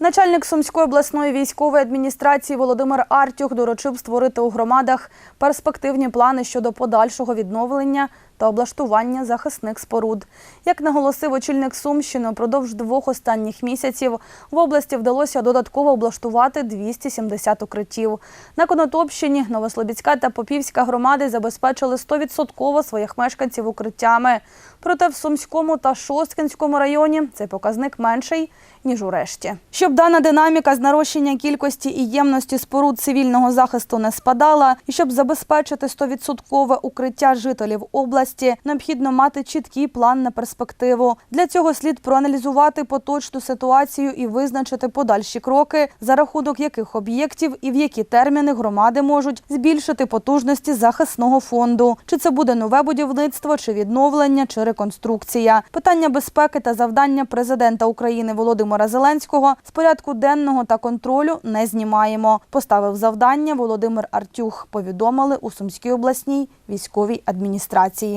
Начальник Сумської обласної військової адміністрації Володимир Артюх доручив створити у громадах перспективні плани щодо подальшого відновлення та облаштування захисних споруд. Як наголосив очільник Сумщини, упродовж двох останніх місяців в області вдалося додатково облаштувати 270 укриттів. На Конотопщині, Новослобідська та Попівська громади забезпечили 100% своїх мешканців укриттями. Проте в Сумському та Шосткинському районі цей показник менший, ніж у решті. Щоб дана динаміка з нарощення кількості і ємності споруд цивільного захисту не спадала, і щоб забезпечити 100% укриття жителів області, необхідно мати чіткий план на перспективу. Для цього слід проаналізувати поточну ситуацію і визначити подальші кроки, за рахунок яких об'єктів і в які терміни громади можуть збільшити потужності захисного фонду. Чи це буде нове будівництво, чи відновлення, чи реконструкція. Питання безпеки та завдання президента України Володимира Зеленського з порядку денного та контролю не знімаємо. Поставив завдання Володимир Артюх. Повідомили у Сумській обласній військовій адміністрації.